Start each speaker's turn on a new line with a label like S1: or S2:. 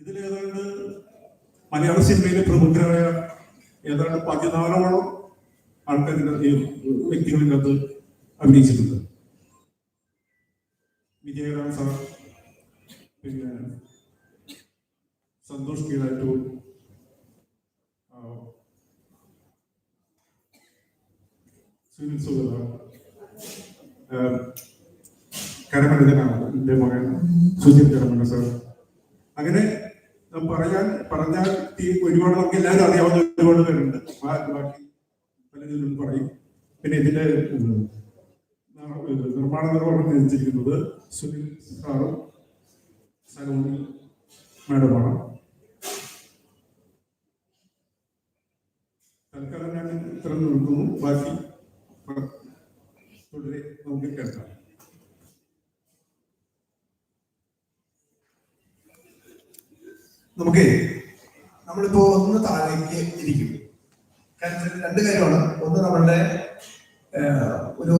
S1: ഇതിൽ ഏതാണ്ട് മലയാള സിനിമയിലെ പ്രമുഖരായ ഏതാണ്ട് പതിനാലോളം ആൾക്കാരുടെ വ്യക്തികളിനകത്ത് അഭിനയിച്ചിട്ടുണ്ട്. വിജയരാം സാർ പിന്നെ സന്തോഷ് കീഴാറ്റൂർ സുനിൽ സുഗത കരമനജനാണ് എന്റെ മകൻ സുജിത് കരമന സാർ അങ്ങനെ പറയാൻ പറഞ്ഞാൽ ഒരുപാട് നമുക്ക് എല്ലാവരും അറിയാവുന്ന ഒരുപാട് പേരുണ്ട്. ബാക്കി പലരും പറയും. പിന്നെ ഇതിന്റെ നിർമ്മാണ നിർവഹണം നിർവഹിച്ചിരിക്കുന്നത് സുനിൽ സാറും സലോണി മാഡമാണ്. തൽക്കാലം ഞാൻ ഇത്ര നിൽക്കുന്നു ബാക്കി തുടരെ നമുക്ക് കേൾക്കാം.
S2: നമുക്ക് നമ്മളിപ്പോ ഒന്ന് താഴേക്ക് ഇരിക്കും. കാരണം രണ്ട് കാര്യമാണ്. ഒന്ന് നമ്മളുടെ ഒരു